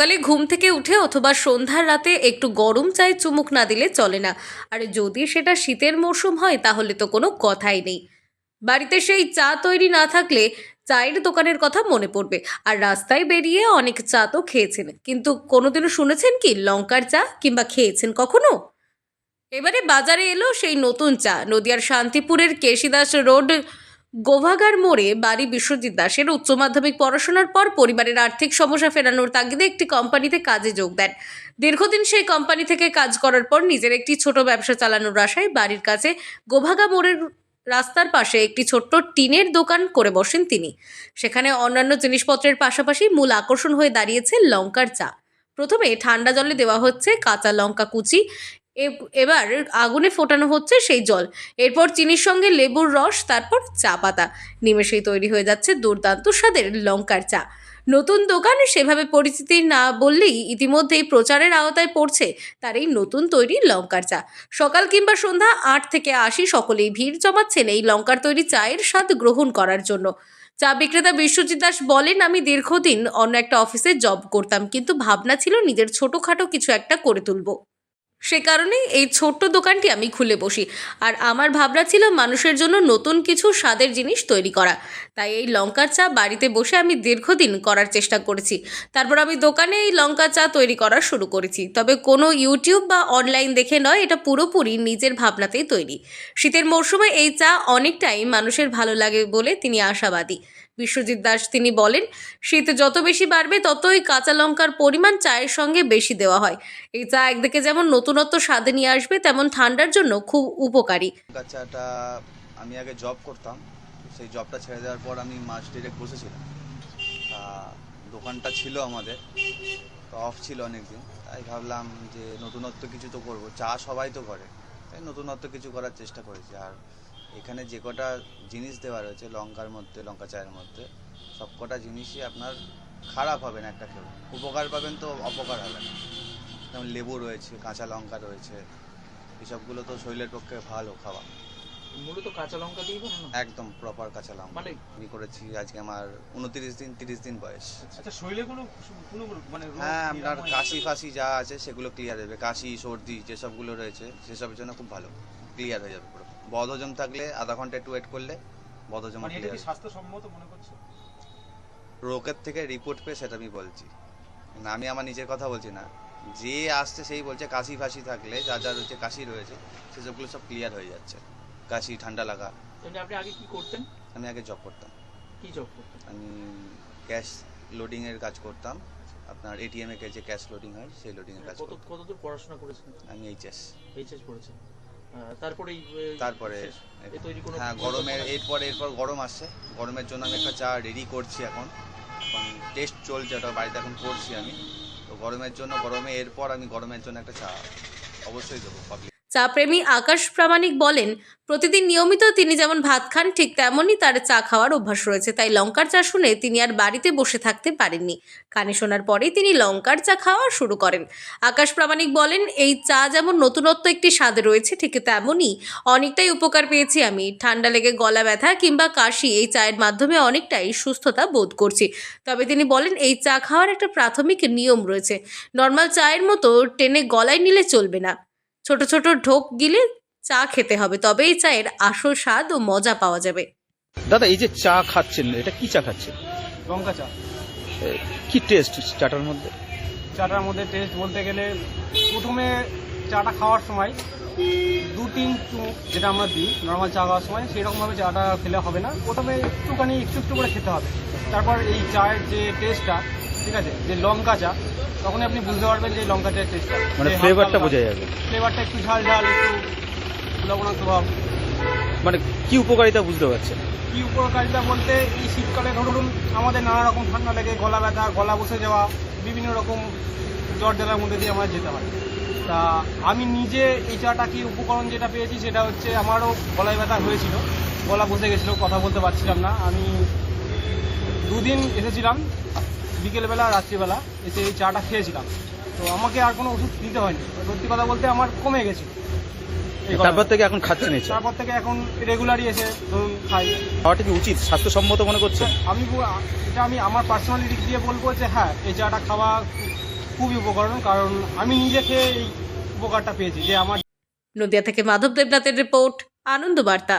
সকালে ঘুম থেকে উঠে অথবা সন্ধ্যার রাতে একটু গরম চায়ে চুমুক না দিলে চলে না। আর যদি সেটা শীতের মরশুম হয়, তাহলে তো কোনো কথাই নেই। বাড়িতে সেই চা তৈরি না থাকলে চায়ের দোকানের কথা মনে পড়বে। আর রাস্তায় বেরিয়ে অনেক চা তো খেয়েছেন। কিন্তু কোনোদিনও শুনেছেন কি, লঙ্কার চা কিংবা খেয়েছেন কখনো? এবারে বাজারে এলো সেই নতুন চা, নদিয়ার শান্তিপুরের কেশিদাস রোড গোভাগার মোড়ে বাড়ি বিশ্বজিৎ দাসের উচ্চ মাধ্যমিক পড়াশোনার পর পরিবারের আর্থিক সমস্যা ফেরানোর তাগিদে একটি কোম্পানিতে কাজে যোগ দেন। দীর্ঘদিন সেই কোম্পানি থেকে কাজ করার পর নিজের একটি ছোট ব্যবসা চালানোর আশায় বাড়ির কাছে গোভাগা মোড়ের রাস্তার পাশে একটি ছোট্ট টিনের দোকান করে বসেন তিনি। সেখানে অন্যান্য জিনিসপত্রের পাশাপাশি মূল আকর্ষণ হয়ে দাঁড়িয়েছে লঙ্কার চা। প্রথমে ঠান্ডা জলে দেওয়া হচ্ছে কাঁচা লঙ্কা কুচি এবার আগুনে ফোটানো হচ্ছে সেই জল। এরপর চিনির সঙ্গে লেবুর রস, তারপর চা পাতা। নিমেষেই তৈরি হয়ে যাচ্ছে দুর্দান্ত স্বাদের লঙ্কার চা। নতুন দোকান সেভাবে পরিচিতি না বললেই ইতিমধ্যেই প্রচারের আওতায় পড়ছে তার এই নতুন তৈরি লঙ্কার চা। সকাল কিংবা সন্ধ্যা আট থেকে আশি সকলেই ভিড় জমাচ্ছেন এই লঙ্কার তৈরি চায়ের স্বাদ গ্রহণ করার জন্য। চা বিক্রেতা বিশ্বজিৎ দাস বলেন, আমি দীর্ঘদিন অন্য একটা অফিসে জব করতাম, কিন্তু ভাবনা ছিল নিজের ছোটোখাটো কিছু একটা করে তুলবো। সে কারণে এই ছোট্ট দোকানটি আমি খুলে বসি। আর আমার ভাবনা ছিল মানুষের জন্য নতুন কিছু স্বাদের জিনিস তৈরি করা। তাই এই লঙ্কার চা বাড়িতে বসে আমি দীর্ঘদিন করার চেষ্টা করেছি। তারপর আমি দোকানে এই লঙ্কা চা তৈরি করা শুরু করেছি। তবে কোনো ইউটিউব বা অনলাইন দেখে নয়, এটা পুরোপুরি নিজের ভাবনাতেই তৈরি। শীতের মরশুমে এই চা অনেকটাই মানুষের ভালো লাগে বলে তিনি আশাবাদী। বিশ্বজিৎ দাস তিনি বলেন, শীত যত বেশি বাড়বে ততই কাঁচা লঙ্কার পরিমাণ চায়ের সঙ্গে বেশি দেওয়া হয়। এই চা একদিকে যেমন নতুনত্ব স্বাদে নিয়ে আসবে, তেমন ঠান্ডার জন্য খুব উপকারী। চাটা আমি আগে জব করতাম, সেই জবটা ছেড়ে দেওয়ার পর আমি মাস ডিরেক্ট বসেছিলাম। দোকানটা ছিল আমাদের, তো অফ ছিল অনেক দিন তাই ভাবলাম যে নতুনত্ব কিছু তো করব, চা সবাই তো করে, তাই নতুনত্ব কিছু করার চেষ্টা করেছি। আর এখানে যে কটা জিনিস দেওয়া রয়েছে, লঙ্কার মধ্যে, লঙ্কা চায়ের মধ্যে, সব কটা জিনিসই আপনার খারাপ হবে না একটা কেউ। উপকার পাবেন তো অপকার হবে না। যেমন লেবু রয়েছে, কাঁচা লঙ্কা রয়েছে, এসবগুলো তো শরীরের পক্ষে ভালো খাওয়া। মূলত কাঁচা লঙ্কা দিয়ে বানানো? একদম প্রপার কাঁচা লঙ্কা। মানে আমি করেছি আজকে আমার উনত্রিশ দিন তিরিশ দিন বয়স। আচ্ছা শরীরে কোনো কোনো মানে হ্যাঁ আপনার কাশি ফাশি যা আছে সেগুলো ক্লিয়ার হবে কাশি সর্দি যেসবগুলো রয়েছে সেসবের জন্য খুব ভালো। ক্লিয়ার হয়ে যাবে পুরো। বদহজম থাকলে আধা ঘণ্টা একটু ওয়েট করলে বদহজম মানে এটা কি স্বাস্থ্যসম্মত মনে করছ? রোগের থেকে রিপোর্ট পেয়ে সেটা আমি বলছি। না আমি আমার নিজের কথা বলছি না। যে আসছে সেই বলছে কাশি ফাশি থাকলে যা যা রয়েছে কাশি রয়েছে সেসবগুলো সব ক্লিয়ার হয়ে যাচ্ছে। কাশি ঠান্ডা লাগা। আপনি আগে কি করতেন? আমি আগে জব করতাম। কি জব করতেন? আমি ক্যাশ লোডিংয়ের কাজ করতাম। আপনার এটিএমে যে ক্যাশ লোডিং হয় সেই লোডিংয়ের কাজ কত কতদূর পড়াশোনা করেছেন আমি এইচএস এইচএস পড়েছেন। তারপরে তারপরে। এ হ্যাঁ গরমের এরপর এরপর গরম আসছে। গরমের জন্য আমি একটা চা রেডি করছি এখন। এখন টেস্ট চলছে ওটা বাড়িতে এখন করছি আমি। তো গরমের জন্য গরমে এরপর আমি গরমের জন্য একটা চা অবশ্যই দেবো পাবলিক চা প্রেমী আকাশ প্রামাণিক বলেন, প্রতিদিন নিয়মিত তিনি যেমন ভাত খান, ঠিক তেমনই তার চা খাওয়ার অভ্যাস রয়েছে। তাই লঙ্কার চা শুনে তিনি আর বাড়িতে বসে থাকতে পারেননি। কানে শোনার পরেই তিনি লঙ্কার চা খাওয়া শুরু করেন। আকাশ প্রামাণিক বলেন, এই চা যেমন নতুনত্ব একটি স্বাদ রয়েছে, ঠিক তেমনই অনেকটাই উপকার পেয়েছি আমি। ঠান্ডা লেগে গলা ব্যথা কিংবা কাশি এই চায়ের মাধ্যমে অনেকটাই সুস্থতা বোধ করছি। তবে তিনি বলেন, এই চা খাওয়ার একটা প্রাথমিক নিয়ম রয়েছে। নর্মাল চায়ের মতো টেনে গলায় নিলে চলবে না। ছোট ছোট ঢোক গিলে চা খেতে হবে তবেই চায়ের আসল স্বাদ ও মজা পাওয়া যাবে। দাদা এই যে চা খাচ্ছেন এটা কি চা খাচ্ছেন? লঙ্কা চা। কি টেস্ট চাটার মধ্যে? চাটার মধ্যে টেস্ট বলতে গেলে প্রথমে চাটা খাওয়ার সময় দু তিন চুমুক যেটা আমরা দিই নর্মাল চা খাওয়ার সময় সেরকমভাবে চাটা খেলে হবে না। প্রথমে একটুখানি একটু একটু করে খেতে হবে। তারপর এই চায়ের যে টেস্টটা ঠিক আছে? যে লঙ্কা চা তখনই আপনি বুঝতে পারবেন যে লঙ্কা চায়ের টেস্টটা মানে ফ্লেভারটা বোঝা যাবে। ফ্লেভারটা একটু ঝাল ঝাল একটু লবণাক্ত ভাব। মানে কি উপকারিতা বুঝতে পারছেন? কি উপকারিতা বলতে এই শীতকালে ধরুন আমাদের নানা রকম ঠান্ডা লেগে গলা ব্যথা গলা বসে যাওয়া বিভিন্ন রকম জ্বর জ্বালার মধ্যে দিয়ে আমরা যেতে হয় তা আমি নিজে এই চাটাকে উপকরণ যেটা পেয়েছি সেটা হচ্ছে আমারও গলায় ব্যথা হয়েছিল। গলা বসে গেছিল কথা বলতে পারছিলাম না। আমি দুদিন এসেছিলাম বিকেলবেলা রাত্রিবেলা এসে এই চাটা খেয়েছিলাম। তো আমাকে আর কোনো ওষুধ দিতে হয়নি। সত্যি কথা বলতে আমার কমে গেছে। এই তারপর থেকে এখন খাচ্ছেন তারপর থেকে এখন রেগুলারই এসে ধরুন খাই। খাওয়াটা কি উচিত? স্বাস্থ্যসম্মত মনে করছেন? আমি এটা আমি আমার পার্সোনালি দিক দিয়ে বলব যে হ্যাঁ এই চাটা খাওয়া খুবই উপকরণ, কারণ আমি নিজে খেয়ে এই উপকারটা পেয়েছি, যে আমার নদিয়া থেকে মাধব দেবনাথের রিপোর্ট, আনন্দ বার্তা।